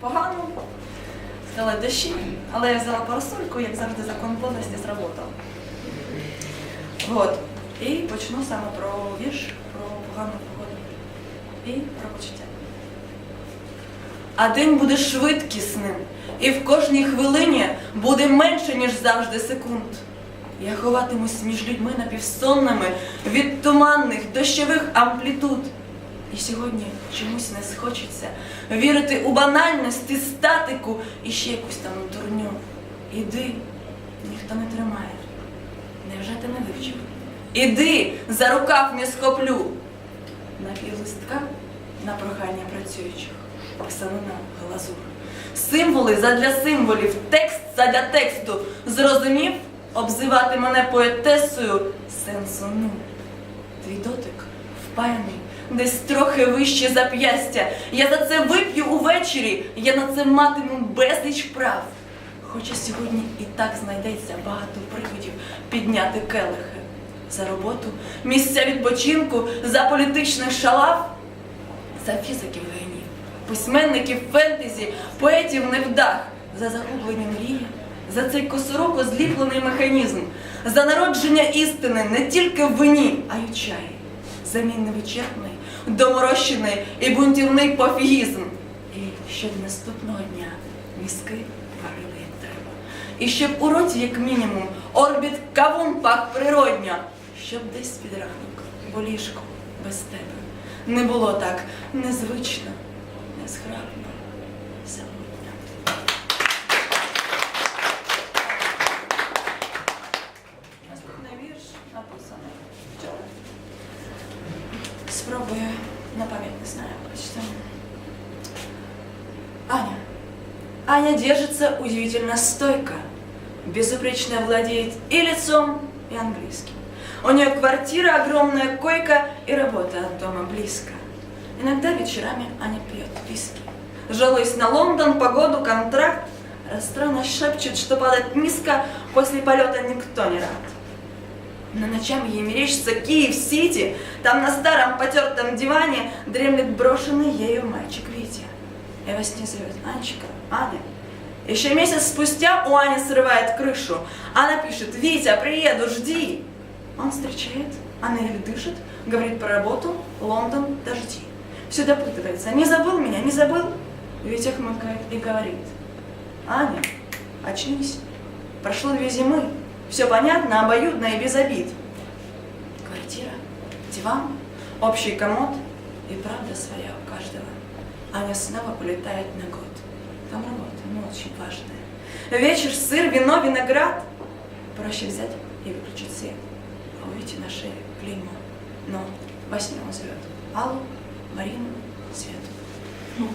Погано. Стали дощі, але я взяла парасольку, як завжди, закон плотності зработав. Вот. І почну саме про вірш, про погану погоду. І про почуття. А день буде швидкісним, і в кожній хвилині буде менше, ніж завжди секунд. Я ховатимусь між людьми напівсонними від туманних дощових амплітуд. І сьогодні чомусь не схочеться вірити у банальності, статику і ще якусь там дурню. Іди, ніхто не тримає. Невже ти не вивчив? Іди, за рукав не схоплю. На півлистка на прохання працюючих, писано на глазур. Символи задля символів, текст задля тексту. Зрозумів обзивати мене поетесою сенсу ну. Твій дотик впаяний, десь трохи вище зап'ястя. Я за це вип'ю увечері, я на це матиму безліч прав. Хоча сьогодні і так знайдеться багато приводів підняти келихи. За роботу, місця відпочинку, за політичних шалав, за фізиків генів, письменників фентезі, поетів невдах, за загублені мрії, за цей косороко зліплений механізм, за народження істини не тільки в вині, а й у чаї, за мій невичерпний, доморощений і бунтівний пофігізм. І щоб наступного дня мізки варили як треба. І щоб у роті, як мінімум, орбіт кавун пах природньо, щоб десь під ранок, бо ліжко без тебе не було так незвично, Спробую на память не знаю, прочитаю. Аня. Аня держится удивительно стойко. Безупречно владеет и лицом, и английским. У нее квартира, огромная койка и работа от дома близко. Иногда вечерами Аня пьет виски. Жалуясь на Лондон, погоду, контракт, расстроенно шепчет, что падать низко после полета никто не рад. Но ночам ей мерещится Киев-Сити, там на старом потертом диване дремлет брошенный ею мальчик Витя. И во сне зовет Анечка, Аня. Еще месяц спустя у Ани срывает крышу. Она пишет, Витя, приеду, жди. Он встречает, она еле дышит, говорит про работу, Лондон, дожди. Все допытывается, не забыл меня, не забыл? Витя хмыкает и говорит, Аня, очнись, прошло две зимы, все понятно, обоюдно и без обид. Квартира, диван, общий комод и правда своя у каждого. Аня снова полетает на год. Там работа, но очень важная. Вечер, сыр, вино, виноград. Проще взять и выключить свет. А у Вити на шее клеймо. Но во сне он зовет Аллу, Марину, Свету.